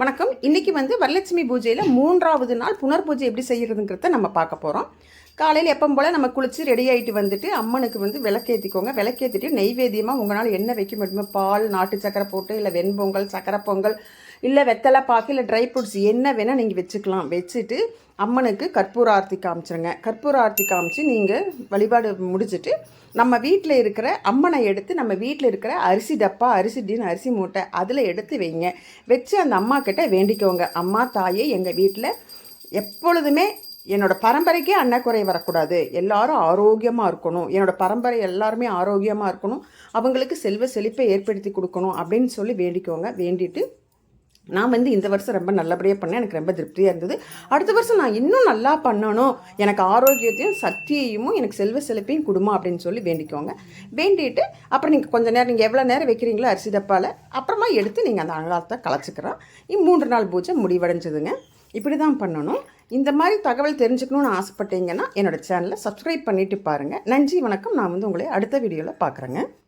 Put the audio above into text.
வணக்கம். இன்றைக்கி வந்து வரலட்சுமி பூஜையில் மூன்றாவது நாள் புனர் பூஜை எப்படி செய்கிறதுங்கிறத நம்ம பார்க்க போகிறோம் காலையில் எப்போ போல் நம்ம குளித்து ரெடி ஆகிட்டு வந்துட்டு அம்மனுக்கு வந்து விளக்கேற்றிக்கோங்க விளக்கேற்றிட்டு நெய்வேத்தியமாக உங்களால் என்ன வைக்க முடியுமோ? பால் நாட்டு சக்கரை போட்டு இல்லை வெண்பொங்கல் சக்கரை பொங்கல் இல்லை வெத்தலை பாக்கு இல்லை ட்ரை ஃப்ரூட்ஸ் என்ன வேணால் நீங்கள் வச்சுக்கலாம். வச்சுட்டு அம்மனுக்கு கற்பூர ஆர்த்தி காமிச்சிருங்க. கற்பூர ஆர்த்தி காமிச்சு நீங்கள் வழிபாடு முடிச்சுட்டு நம்ம வீட்டில் இருக்கிற அம்மனை எடுத்து நம்ம வீட்டில் இருக்கிற அரிசி டப்பா அரிசி டின் அரிசி மூட்டை அதில் எடுத்து வைங்க. வச்சு அந்த அம்மா கிட்ட வேண்டிக்கோங்க. அம்மா தாயே எங்கள் வீட்டில் எப்பொழுதுமே என்னோட பரம்பரைக்கே அன்னக்குறை வரக்கூடாது. எல்லாரும் ஆரோக்கியமாக இருக்கணும். என்னோட பரம்பரை எல்லாருமே ஆரோக்கியமாக இருக்கணும். அவங்களுக்கு செல்வ செழிப்பை ஏற்படுத்தி கொடுக்கணும் அப்படின்னு சொல்லி வேண்டிக்கோங்க. வேண்டிட்டு நான் வந்து இந்த வருஷம் ரொம்ப நல்லபடியாக பண்ணேன். எனக்கு ரொம்ப திருப்தியாக இருந்தது. அடுத்த வருஷம் நான் இன்னும் நல்லா பண்ணணும். எனக்கு ஆரோக்கியத்தையும் சக்தியையும் எனக்கு செல்வ செழிப்பையும் கொடுமா அப்படின்னு சொல்லி வேண்டிக்கோங்க. வேண்டிட்டு அப்புறம் நீங்கள் கொஞ்சம் நேரம் நீங்கள் எவ்வளோ நேரம் வைக்கிறீங்களோ அரிசி டப்பாவில் அப்புறமா எடுத்து நீங்கள் அந்த அங்காளத்தை கலைச்சிக்கிறோம் மூன்று நாள் பூஜை முடிவடைஞ்சதுங்க. இப்படி தான் பண்ணணும். இந்த மாதிரி தகவல் தெரிஞ்சுக்கணும்னு ஆசைப்பட்டீங்கன்னா என்னோடய சேனலை சப்ஸ்கிரைப் பண்ணிவிட்டு பாருங்கள் நன்றி வணக்கம். நான் வந்து உங்களை அடுத்த வீடியோவில் பார்க்குறேங்க